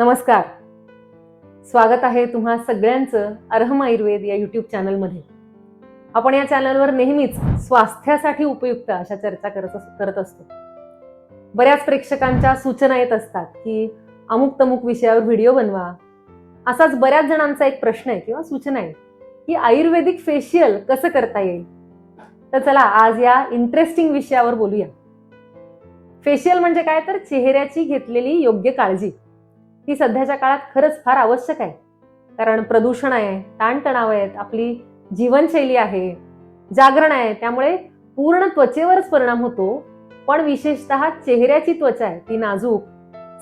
नमस्कार. स्वागत आहे तुम्हा सगळ्यांचं अरहम आयुर्वेद या युट्यूब चॅनलमध्ये आपण या चॅनलवर नेहमीच स्वास्थ्यासाठी उपयुक्त अशा चर्चा करत अस- करत असतो. बऱ्याच प्रेक्षकांच्या सूचना येत असतात की अमुक तमुक विषयावर व्हिडिओ बनवा. असाच बऱ्याच जणांचा एक प्रश्न आहे किंवा सूचना आहे की आयुर्वेदिक फेशियल कसं करता येईल? तर चला आज या इंटरेस्टिंग विषयावर बोलूया. फेशियल म्हणजे काय? तर चेहऱ्याची घेतलेली योग्य काळजी. ती सध्याच्या काळात खरंच फार आवश्यक आहे. कारण प्रदूषण आहे ताणतणाव आहेत आपली जीवनशैली आहे जागरण आहे त्यामुळे पूर्ण त्वचेवरच परिणाम होतो. पण विशेषतः चेहऱ्याची त्वचा आहे ती नाजूक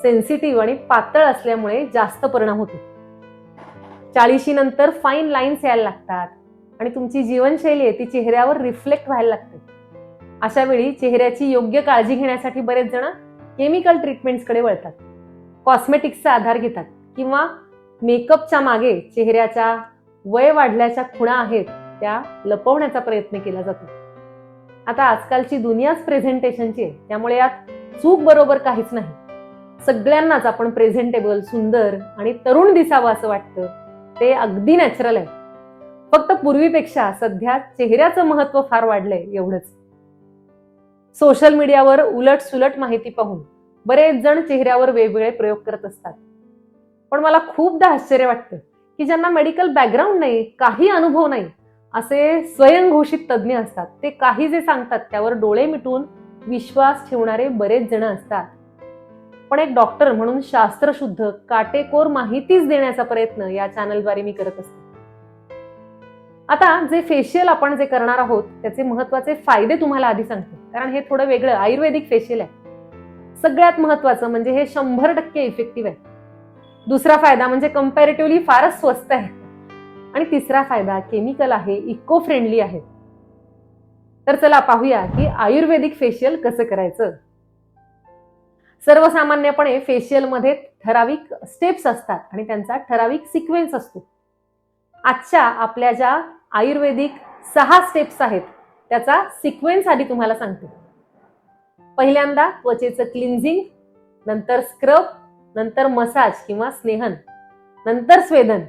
सेन्सिटिव्ह आणि पातळ असल्यामुळे जास्त परिणाम होतो. चाळीशी नंतर फाईन लाईन्स यायला लागतात आणि तुमची जीवनशैली आहे ती चेहऱ्यावर रिफ्लेक्ट व्हायला लागते. अशा वेळी चेहऱ्याची योग्य काळजी घेण्यासाठी बरेच जण केमिकल ट्रीटमेंट्सकडे वळतात. कॉस्मेटिक्सचा आधार घेतात किंवा मेकअपच्या मागे चेहऱ्याच्या वय वाढल्याच्या खुणा आहेत त्या लपवण्याचा प्रयत्न केला जातो. आता आजकालची दुनियाच प्रेझेंटेशनची आहे त्यामुळे यात चूक बरोबर काहीच नाही. सगळ्यांनाच आपण प्रेझेंटेबल सुंदर आणि तरुण दिसावं असं वाटतं. ते अगदी नॅचरल आहे. फक्त पूर्वीपेक्षा सध्या चेहऱ्याचं महत्त्व फार वाढलंय एवढंच. सोशल मीडियावर उलट सुलट माहिती पाहून बरेच जण चेहऱ्यावर वेगवेगळे प्रयोग करत असतात. पण मला खूपदा आश्चर्य वाटतं की ज्यांना मेडिकल बॅकग्राऊंड नाही काही अनुभव नाही असे स्वयंघोषित तज्ज्ञ असतात. ते काही जे सांगतात त्यावर डोळे मिटून विश्वास ठेवणारे बरेच जण असतात. पण एक डॉक्टर म्हणून शास्त्रशुद्ध काटेकोर माहितीच देण्याचा प्रयत्न या चॅनलद्वारे मी करत असते. आता जे फेशियल आपण जे करणार आहोत त्याचे महत्त्वाचे फायदे तुम्हाला आधी सांगते. कारण हे थोडं वेगळं आयुर्वेदिक फेशियल आहे. सगळ्यात महत्वाचं म्हणजे हे शंभर टक्के इफेक्टिव्ह आहे. दुसरा फायदा म्हणजे कम्पॅरेटिव्हली फारच स्वस्त आहे. आणि तिसरा फायदा केमिकल आहे इको फ्रेंडली आहे. तर चला पाहूया की आयुर्वेदिक फेशियल कसं करायचं. सर्वसामान्यपणे फेशियलमध्ये ठराविक स्टेप्स असतात आणि त्यांचा ठराविक सिक्वेन्स असतो. आजच्या आपल्या ज्या आयुर्वेदिक सहा स्टेप्स आहेत त्याचा सिक्वेन्स आधी तुम्हाला सांगते. पहिल्यांदा त्वचेचं क्लिन्झिंग नंतर स्क्रब नंतर मसाज किंवा स्नेहन नंतर स्वेदन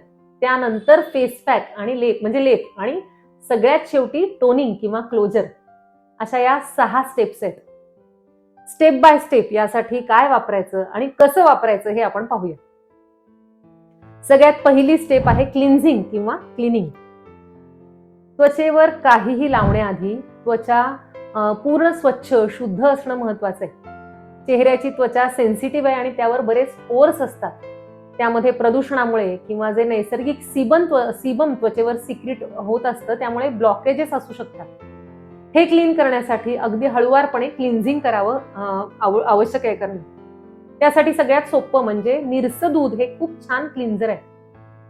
त्यानंतर फेस पॅक आणि लेप म्हणजे लेप आणि सगळ्यात शेवटी टोनिंग किंवा क्लोजर अशा या सहा स्टेप्स आहेत. स्टेप बाय स्टेप यासाठी काय वापरायचं आणि कसं वापरायचं हे आपण पाहूया. सगळ्यात पहिली स्टेप आहे क्लिन्झिंग किंवा क्लिनिंग त्वचेवर काहीही लावण्याआधी त्वचा पूर्ण स्वच्छ शुद्ध असणं महत्वाचं आहे. चेहऱ्याची त्वचा सेन्सिटिव्ह आहे आणि त्यावर बरेच पोर्स असतात. त्यामध्ये प्रदूषणामुळे किंवा जे नैसर्गिक सीबन त्व- सीबम त्वचेवर सिक्रिट होत असतं त्यामुळे ब्लॉकेजेस असू शकतात. हे क्लीन करण्यासाठी अगदी हळुवारपणे क्लिन्झिंग करावं आव- आवश्यक आहे करणं. त्यासाठी सगळ्यात सोपं म्हणजे निरसं दूध हे खूप छान क्लिन्झर आहे.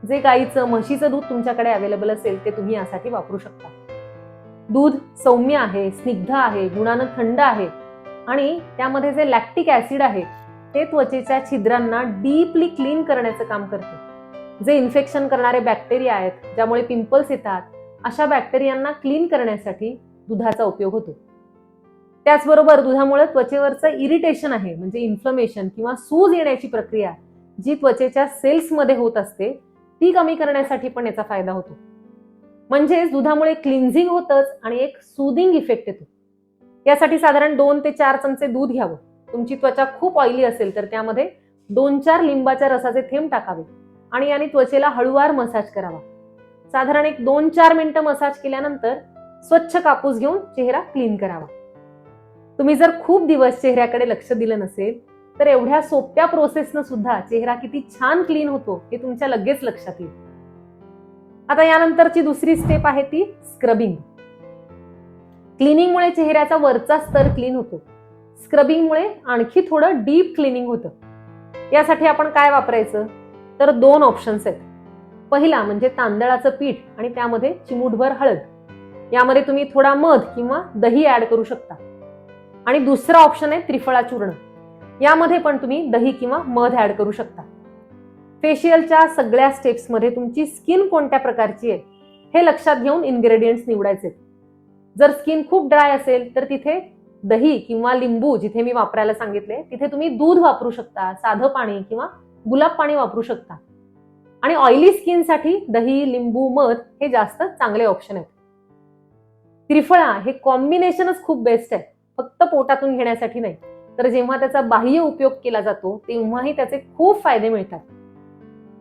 जे गाईचं म्हशीचं दूध तुमच्याकडे अवेलेबल असेल ते तुम्ही यासाठी वापरू शकता. दूध सौम्य आहे स्निग्ध आहे गुणानं थंड आहे. आणि त्यामध्ये जे लॅक्टिक ऍसिड आहे ते त्वचेच्या छिद्रांना डीपली क्लीन करण्याचं काम करते. जे इन्फेक्शन करणारे बॅक्टेरिया आहेत ज्यामुळे पिंपल्स येतात अशा बॅक्टेरियांना क्लीन करण्यासाठी दुधाचा उपयोग होतो. त्याचबरोबर दुधामुळे त्वचेवरचं इरिटेशन आहे म्हणजे इन्फ्लमेशन किंवा सूज येण्याची प्रक्रिया जी त्वचेच्या सेल्समध्ये होत असते ती कमी करण्यासाठी पण याचा फायदा होतो. म्हणजेच दुधामुळे क्लिन्झिंग होतच आणि एक सुदिंग इफेक्ट येतो. यासाठी साधारण दोन ते चार चमचे दूध घ्यावं. तुमची त्वचा खूप ऑइली असेल तर त्यामध्ये दोन चार लिंबाच्या रसाचे थेंब टाकावे आणि याने त्वचेला हळुवार मसाज करावा. साधारण एक दोन चार मिनिटं मसाज केल्यानंतर स्वच्छ कापूस घेऊन चेहरा क्लीन करावा. तुम्ही जर खूप दिवस चेहऱ्याकडे लक्ष दिलं नसेल तर एवढ्या सोप्या प्रोसेसनं सुद्धा चेहरा किती छान क्लीन होतो हे तुमच्या लगेच लक्षात येईल. आता यानंतरची दुसरी स्टेप आहे ती स्क्रबिंग क्लिनिंगमुळे चेहऱ्याचा वरचा स्तर क्लीन होतो. स्क्रबिंगमुळे आणखी थोडं डीप क्लिनिंग होतं. यासाठी आपण काय वापरायचं? तर दोन ऑप्शन्स आहेत. पहिला म्हणजे तांदळाचं पीठ आणि त्यामध्ये चिमूटभर हळद. यामध्ये तुम्ही थोडा मध किंवा दही ऍड करू शकता. आणि दुसरा ऑप्शन आहे त्रिफळा चूर्ण यामध्ये पण तुम्ही दही किंवा मध ऍड करू शकता. फेशियलच्या सगळ्या स्टेप्समध्ये तुमची स्किन कोणत्या प्रकारची आहे हे लक्षात घेऊन इन्ग्रेडियंट्स निवडायचे जर स्किन खूप ड्राय असेल तर तिथे दही किंवा लिंबू जिथे मी वापरायला सांगितले तिथे तुम्ही दूध वापरू शकता साधं पाणी किंवा गुलाब पाणी वापरू शकता. आणि ऑइली स्किनसाठी दही लिंबू मध हे जास्त चांगले ऑप्शन आहेत. त्रिफळा हे कॉम्बिनेशनच खूप बेस्ट आहे. फक्त पोटातून घेण्यासाठी नाही. तर जेव्हा त्याचा बाह्य उपयोग केला जातो तेव्हाही त्याचे खूप फायदे मिळतात.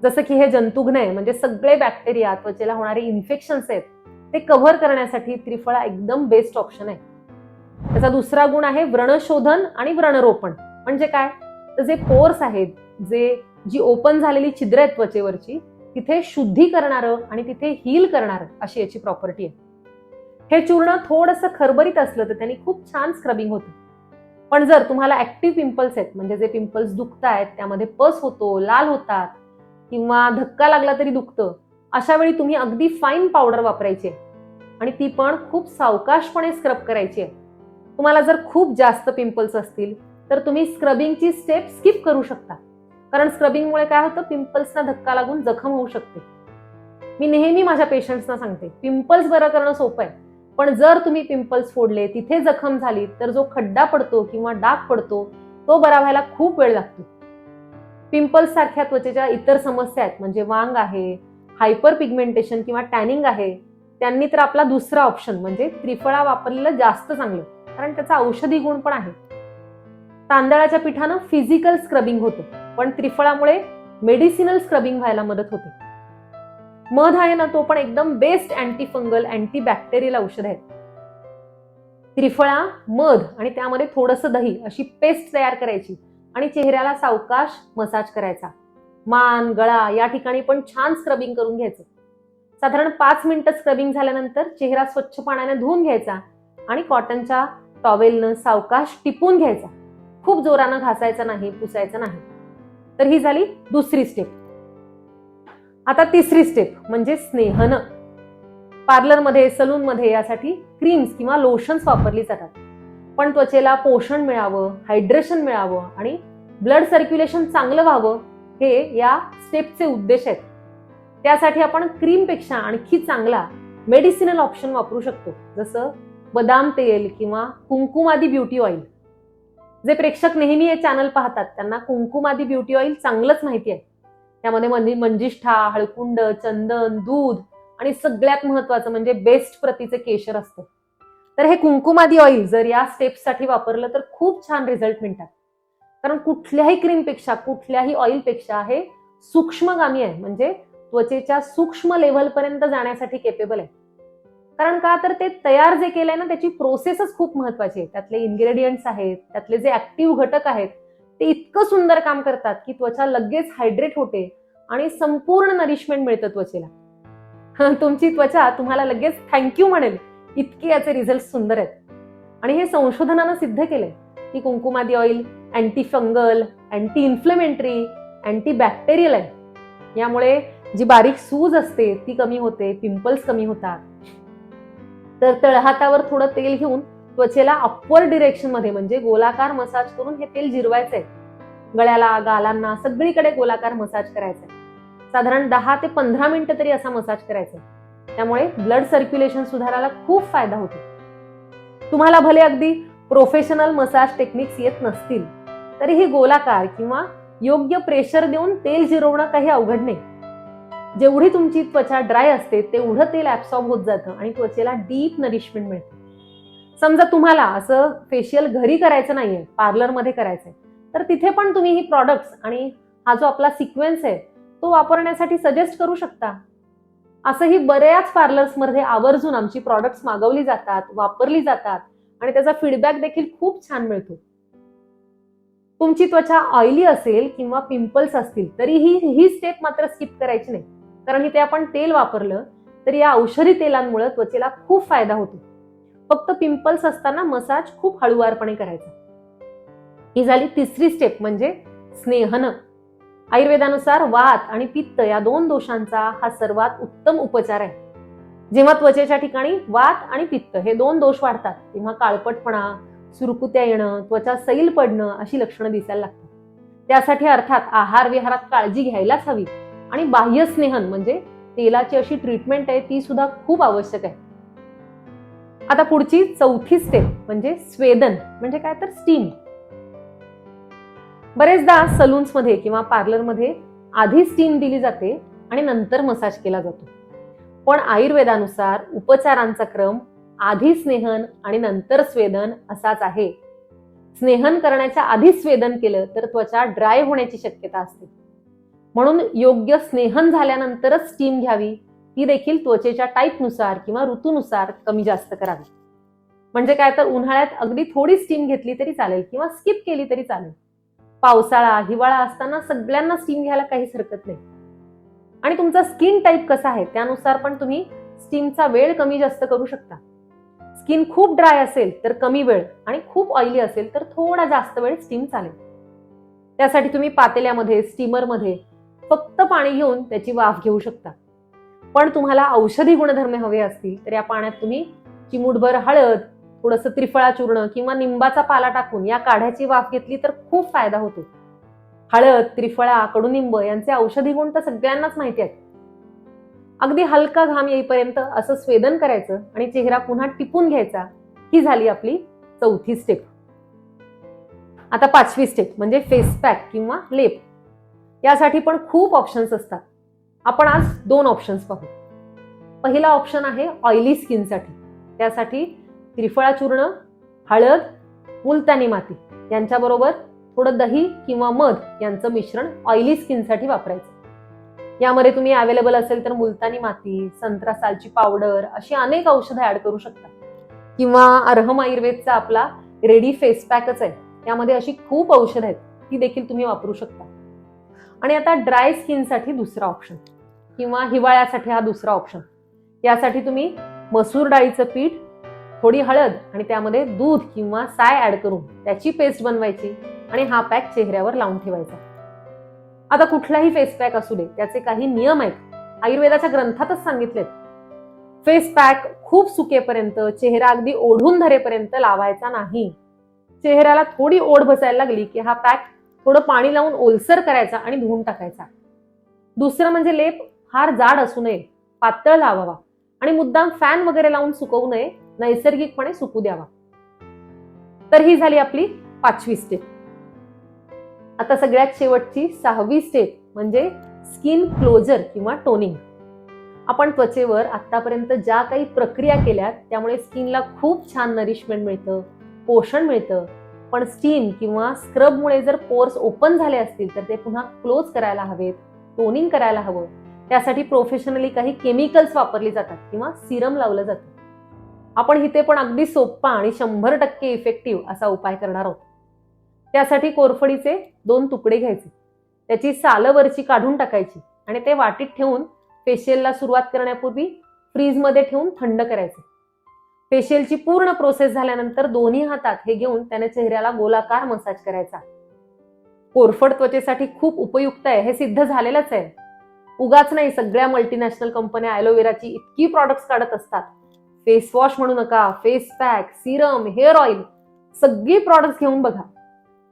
जसं की हे जंतुघ्न आहे म्हणजे सगळे बॅक्टेरिया त्वचेला होणारे इन्फेक्शन्स आहेत ते कव्हर करण्यासाठी त्रिफळा एकदम बेस्ट ऑप्शन आहे. त्याचा दुसरा गुण आहे व्रणशोधन आणि व्रणरोपण. म्हणजे काय? तर जे पोर्स आहेत जे जी ओपन झालेली छिद्र आहेत त्वचेवरची तिथे शुद्धी करणारं आणि तिथे हील करणारं अशी याची प्रॉपर्टी आहे. हे चूर्ण थोडंसं खरबरीत असलं तर त्यांनी खूप छान स्क्रबिंग होतं. पण जर तुम्हाला ऍक्टिव्ह पिंपल्स आहेत म्हणजे जे पिंपल्स दुखतायत त्यामध्ये पस होतो लाल होतात किंवा धक्का लागला तरी दुखतं. अशा वेळी तुम्ही अगदी फाईन पावडर वापरायची. आणि ती पण खूप सावकाशपणे स्क्रब करायची. आहे तुम्हाला जर खूप जास्त पिंपल्स असतील तर तुम्ही स्क्रबिंगची स्टेप स्किप करू शकता. कारण स्क्रबिंगमुळे काय होतं? पिंपल्सना धक्का लागून जखम होऊ शकते. मी नेहमी माझ्या पेशंट्सना सांगते पिंपल्स बरं करणं सोपं आहे. पण जर तुम्ही पिंपल्स फोडले तिथे जखम झाली तर जो खड्डा पडतो किंवा डाग पडतो तो बरा व्हायला खूप वेळ लागतो. पिंपल्स सारख्या त्वचेच्या इतर समस्या आहेत म्हणजे वांग आहे हायपर पिगमेंटेशन किंवा टॅनिंग आहे त्यांनी तर आपला दुसरा ऑप्शन म्हणजे त्रिफळा वापरलेलं जास्त चांगलं कारण त्याचा औषधी गुण पण आहे. तांदळाच्या पिठानं फिजिकल स्क्रबिंग होतं पण त्रिफळामुळे मेडिसिनल स्क्रबिंग व्हायला मदत होते. मध आहे ना तो पण एकदम best anti fungal anti bacterial औषध आहे त्रिफळा मध आणि त्यामध्ये थोडंसं दही अशी पेस्ट तयार करायची. आणि चेहऱ्याला सावकाश मसाज करायचा. मान गळा या ठिकाणी पण छान स्क्रबिंग करून घ्यायचं. साधारण पाच मिनिटं स्क्रबिंग झाल्यानंतर चेहरा स्वच्छ पाण्याने धुवून घ्यायचा आणि कॉटनच्या टॉवेलनं सावकाश टिपून घ्यायचा. खूप जोरानं घासायचा नाही पुसायचं नाही. तर ही झाली दुसरी स्टेप आता तिसरी स्टेप म्हणजे स्नेहन. पार्लरमध्ये सलूनमध्ये यासाठी क्रीम्स किंवा लोशन्स वापरली जातात. पण त्वचेला पोषण मिळावं हायड्रेशन मिळावं आणि ब्लड सर्क्युलेशन चांगलं व्हावं हे या स्टेपचे उद्देश आहेत. त्यासाठी आपण क्रीमपेक्षा आणखी चांगला मेडिसिनल ऑप्शन वापरू शकतो जसं बदाम तेल किंवा कुंकुमादी ब्युटी ऑइल जे प्रेक्षक नेहमी हे चॅनल पाहतात त्यांना कुंकुमादी ब्युटी ऑइल चांगलंच माहिती आहे. त्यामध्ये मंजिष्ठा हळकुंड चंदन दूध आणि सगळ्यात महत्वाचं म्हणजे बेस्ट प्रतीचं केशर असतं. तर हे कुंकुमादी ऑइल जर या स्टेप्ससाठी वापरलं तर खूप छान रिझल्ट मिळतात. कारण कुठल्याही क्रीमपेक्षा कुठल्याही ऑइलपेक्षा हे सूक्ष्मगामी आहे. म्हणजे त्वचेच्या सूक्ष्म लेव्हलपर्यंत जाण्यासाठी केपेबल आहे. कारण का? तर ते तयार जे केलंय ना त्याची प्रोसेसच खूप महत्वाची आहे त्यातले इन्ग्रेडियंट्स आहेत त्यातले जे ऍक्टिव्ह घटक आहेत ते इतकं सुंदर काम करतात की त्वचा लगेच हायड्रेट होते आणि संपूर्ण नरिशमेंट मिळतं त्वचेला. तुमची त्वचा तुम्हाला लगेच थँक्यू म्हणेल. इतके याचे रिझल्ट सुंदर आहेत. आणि हे संशोधनानं सिद्ध केलंय. ती Kumkumadi oil anti fungal anti inflammatory anti bacterial आहे. यामुळे जी बारीक सूज असते ती कमी होते पिंपल्स कमी होतात. तर तळहातावर थोडं तेल घेऊन त्वचेला अप्पर डिरेक्शनमध्ये म्हणजे गोलाकार मसाज करून हे तेल जिरवायचंय. गळ्याला गालांना सगळीकडे गोलाकार मसाज करायचा साधारण दहा ते पंधरा मिनिटं तरी असा मसाज करायचा त्यामुळे ब्लड सर्क्युलेशन सुधारायला खूप फायदा होतो. तुम्हाला भले अगदी प्रोफेशनल मसाज टेक्निक्स येत नसतील तरीही गोलाकार किंवा योग्य प्रेशर देऊन तेल जिरवणं काही अवघड नाही. जेवढी तुमची त्वचा ड्राय असते तेवढं तेल ऍब्सॉर्ब होत जातं आणि त्वचेला डीप नरिशमेंट मिळते. समजा तुम्हाला असं फेशियल घरी करायचं नाहीये पार्लरमध्ये करायचंय तर तिथे पण तुम्ही ही प्रॉडक्ट्स आणि हा जो आपला सिक्वेन्स आहे तो वापरण्यासाठी सजेस्ट करू शकता. असंही बऱ्याच पार्लर्समध्ये आवर्जून आमची प्रॉडक्ट्स मागवली जातात वापरली जातात. आणि त्याचा फीडबॅक देखील खूप छान मिळतो. तुमची त्वचा ऑइली असेल किंवा पिंपल्स असतील तरीही ही स्टेप मात्र स्किप करायची नाही. कारण इथे आपण तेल वापरलं तर या औषधी तेलांमुळे त्वचेला खूप फायदा होतो. फक्त पिंपल्स असताना मसाज खूप हळुवारपणे करायचा. ही झाली तिसरी स्टेप म्हणजे स्नेहन. आयुर्वेदानुसार वात आणि पित्त या दोन दोषांचा हा सर्वात उत्तम उपचार आहे. जेव्हा त्वचेच्या ठिकाणी वात आणि पित्त हे दोन दोष वाढतात तेव्हा काळपटपणा सुरकुत्या येणं त्वचा सैल पडणं अशी लक्षणं दिसायला लागतात. त्यासाठी अर्थात आहार विहारात काळजी घ्यायलाच हवी आणि बाह्य स्नेहन म्हणजे तेलाची अशी ट्रीटमेंट आहे ती सुद्धा खूप आवश्यक आहे. आता पुढची चौथी स्टेप म्हणजे स्वेदन म्हणजे काय तर स्टीम बरेचदा सलून्समध्ये किंवा पार्लरमध्ये आधी स्टीम दिली जाते आणि नंतर मसाज केला जातो. पण आयुर्वेदानुसार उपचारांचा क्रम आधी स्नेहन आणि नंतर स्वेदन असाच आहे. स्नेहन करण्याच्या आधी स्वेदन केलं तर त्वचा ड्राय होण्याची शक्यता असते. म्हणून योग्य स्नेहन झाल्यानंतरच स्टीम घ्यावी. ती देखील त्वचेच्या टाईपनुसार किंवा ऋतूनुसार कमी जास्त करावी. म्हणजे काय तर उन्हाळ्यात अगदी थोडी स्टीम घेतली तरी चालेल किंवा स्किप केली तरी चालेल. पावसाळा हिवाळा असताना सगळ्यांना स्टीम घ्यायला काहीच हरकत नाही. आणि तुमचा स्किन टाईप कसा आहे त्यानुसार पण तुम्ही स्टीमचा वेळ कमी जास्त करू शकता. स्किन खूप ड्राय असेल तर कमी वेळ आणि खूप ऑइली असेल तर थोडा जास्त वेळ स्टीम चालेल. त्यासाठी तुम्ही पातेल्यामध्ये स्टीमरमध्ये फक्त पाणी घेऊन त्याची वाफ घेऊ शकता. पण तुम्हाला औषधी गुणधर्म हवे असतील तर या पाण्यात तुम्ही चिमूटभर हळद थोडंसं त्रिफळा चूर्ण किंवा निंबाचा पाला टाकून या काढ्याची वाफ घेतली तर खूप फायदा होतो. हळद त्रिफळा कडुनिंब यांचे औषधी गुण तर सगळ्यांनाच माहिती आहेत. अगदी हलका घाम येईपर्यंत असं स्वेदन करायचं आणि चेहरा पुन्हा टिपून घ्यायचा ही झाली आपली चौथी स्टेप आता पाचवी स्टेप म्हणजे फेस पॅक किंवा लेप यासाठी पण खूप ऑप्शन्स असतात. आपण आज दोन ऑप्शन्स पाहू. पहिला ऑप्शन आहे ऑइली स्किनसाठी त्यासाठी त्रिफळा चूर्ण हळद मुलतानी माती यांच्याबरोबर थोडं दही किंवा मध यांचं मिश्रण ऑइली स्किनसाठी वापरायचं. यामध्ये तुम्ही अवेलेबल असेल तर मुलतानी माती संत्रा सालची पावडर अशी अनेक औषधं ऍड करू शकता. किंवा अर्हम आयुर्वेदचा आपला रेडी फेस पॅकच आहे. त्यामध्ये अशी खूप औषधं आहेत ती देखील तुम्ही वापरू शकता. आणि आता ड्राय स्किनसाठी दुसरा ऑप्शन किंवा हिवाळ्यासाठी हा दुसरा ऑप्शन यासाठी तुम्ही मसूर डाळीचं पीठ थोडी हळद आणि त्यामध्ये दूध किंवा साय ऍड करून त्याची पेस्ट बनवायची. आणि हा पॅक चेहऱ्यावर लावून ठेवायचा. आता कुठलाही फेस पॅक असू दे त्याचे काही नियम आहेत. आयुर्वेदाच्या ग्रंथातच सांगितलेत. फेस पॅक खूप सुकेपर्यंत चेहरा अगदी ओढून धरेपर्यंत लावायचा नाही. चेहऱ्याला थोडी ओढ बसायला लागली की हा पॅक थोडं पाणी लावून ओलसर करायचा आणि धुवून टाकायचा. दुसरं म्हणजे लेप फार जाड असू नये. पातळ लावावा. आणि मुद्दाम फॅन वगैरे लावून सुकवू नये. नैसर्गिकपणे सुकू द्यावा. तर ही झाली आपली पाचवी स्टेप आता सगळ्यात शेवटची सहावी स्टेप म्हणजे स्किन क्लोजर किंवा टोनिंग आपण त्वचेवर आतापर्यंत ज्या काही प्रक्रिया केल्या त्यामुळे स्किनला खूप छान नरिशमेंट मिळतं पोषण मिळतं. पण स्टीम किंवा स्क्रबमुळे जर पोर्स ओपन झाले असतील तर ते पुन्हा क्लोज करायला हवेत टोनिंग करायला हवं. त्यासाठी प्रोफेशनली काही केमिकल्स वापरली जातात किंवा सिरम लावलं जातं. आपण इथे पण अगदी सोप्पा आणि शंभर टक्के इफेक्टिव्ह असा उपाय करणार आहोत. त्यासाठी कोरफडीचे दोन तुकडे घ्यायचे. त्याची सालं वरची काढून टाकायची आणि ते वाटीत ठेवून फेशियलला सुरुवात करण्यापूर्वी फ्रीजमध्ये ठेवून थंड करायचे. फेशियलची पूर्ण प्रोसेस झाल्यानंतर दोन्ही हातात हे घेऊन त्याने चेहऱ्याला गोलाकार मसाज करायचा. कोरफड त्वचेसाठी खूप उपयुक्त आहे हे सिद्ध झालेलंच आहे. उगाच नाही सगळ्या मल्टीनॅशनल कंपन्या ॲलोवेराची इतकी प्रॉडक्ट्स काढत असतात. फेस वॉश म्हणू नका face pack serum hair oil सगळी प्रॉडक्ट्स घेऊन बघा.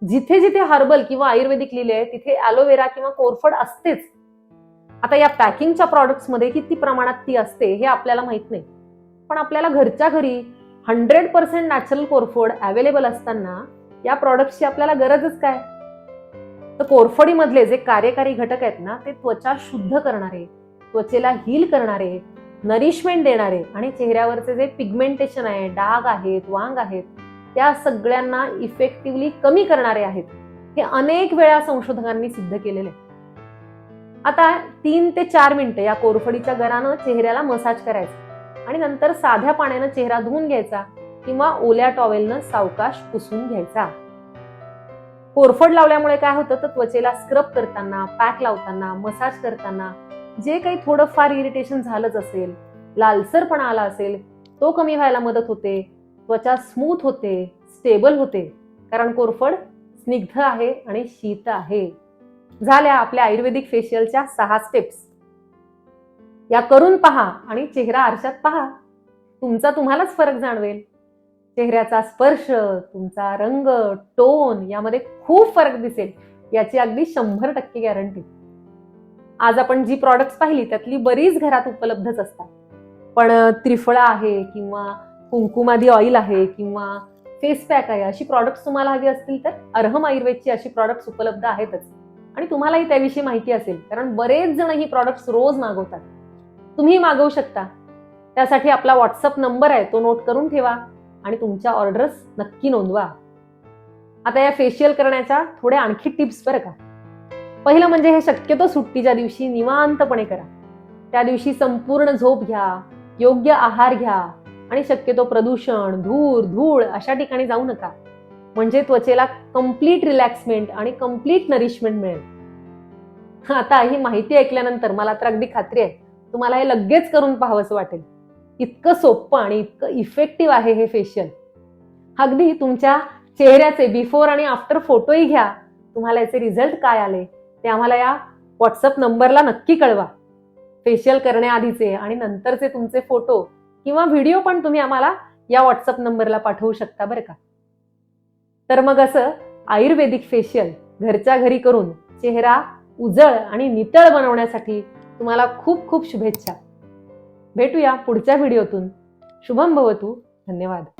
जिथे जिथे हर्बल किंवा आयुर्वेदिक लिहिले आहे तिथे ॲलोवेरा किंवा कोरफड असतेच. आता या पॅकिंगच्या प्रॉडक्ट्समध्ये किती प्रमाणात ती असते हे आपल्याला माहीत नाही. पण आपल्याला घरच्या घरी हंड्रेड पर्सेंट नॅचरल कोरफड अवेलेबल असताना या प्रॉडक्टची आपल्याला गरजच काय? तर कोरफडीमधले जे कार्यकारी घटक आहेत ना ते त्वचा शुद्ध करणारे त्वचेला हील करणारे नरिशमेंट देणारे आणि चेहऱ्यावरचे जे पिगमेंटेशन आहे डाग आहेत वांग आहेत त्या सगळ्यांना इफेक्टिव्हली कमी करणारे आहेत. हे अनेक वेळा संशोधकांनी सिद्ध केलेले. आता तीन ते चार मिनिटं या कोरफडीच्या गरानं चेहऱ्याला मसाज करायचा आणि नंतर साध्या पाण्यानं चेहरा धुवून घ्यायचा किंवा ओल्या टॉवेलनं सावकाश पुसून घ्यायचा. कोरफड लावल्यामुळे काय होतं? तर त्वचेला स्क्रब करताना पॅक लावताना मसाज करताना जे काही थोडंफार इरिटेशन झालंच असेल लालसरपणा आला असेल तो कमी व्हायला मदत होते. त्वचा स्मूथ होते स्टेबल होते. कारण कोरफड स्निग्ध आहे आणि शीत आहे. झाल्या आपल्या आयुर्वेदिक फेशियलच्या सहा स्टेप्स या करून पहा आणि चेहरा आरशात पहा. तुमचा तुम्हालाच फरक जाणवेल. चेहऱ्याचा स्पर्श तुमचा रंग टोन यामध्ये खूप फरक दिसेल. याची अगदी शंभर टक्के गॅरंटी आज आपण जी प्रॉडक्ट्स पाहिली त्यातली बरीच घरात उपलब्धच असतात. पण त्रिफळा आहे किंवा कुंकुमादी ऑइल आहे किंवा फेस पॅक आहे अशी प्रॉडक्ट्स तुम्हाला हवी असतील तर अर्हम आयुर्वेदची अशी प्रॉडक्ट्स उपलब्ध आहेतच. आणि तुम्हालाही त्याविषयी माहिती असेल कारण बरेच जण ही प्रॉडक्ट्स रोज मागवतात. तुम्ही मागवू शकता. त्यासाठी आपला व्हॉट्सअप नंबर आहे तो नोट करून ठेवा आणि तुमच्या ऑर्डर्स नक्की नोंदवा. आता या फेशियल करण्याच्या थोड्या आणखी टिप्स बरं का. पहिलं म्हणजे हे शक्यतो सुट्टीच्या दिवशी निवांतपणे करा. त्या दिवशी संपूर्ण झोप घ्या योग्य आहार घ्या आणि शक्यतो प्रदूषण धूर धूळ अशा ठिकाणी जाऊ नका. म्हणजे त्वचेला कंप्लीट रिलॅक्समेंट आणि कंप्लीट नरिशमेंट मिळेल. आता ही माहिती ऐकल्यानंतर मला तर अगदी खात्री आहे. तुम्हाला हे लगेच करून पाहावंसं वाटेल. इतकं सोपं आणि इतकं इफेक्टिव्ह आहे हे फेशियल अगदी तुमच्या चेहऱ्याचे बिफोर आणि आफ्टर फोटोही घ्या. तुम्हाला याचे रिझल्ट काय आले ते आम्हाला या व्हॉट्सअप नंबरला नक्की कळवा. फेशियल करण्याआधीचे आणि नंतरचे तुमचे फोटो किंवा व्हिडिओ पण तुम्ही आम्हाला या व्हॉट्सअप नंबरला पाठवू शकता बरं का? तर मग असं आयुर्वेदिक फेशियल घरच्या घरी करून चेहरा उजळ आणि नितळ बनवण्यासाठी तुम्हाला खूप खूप शुभेच्छा. भेटूया पुढच्या व्हिडिओतून. शुभम भवतू. धन्यवाद.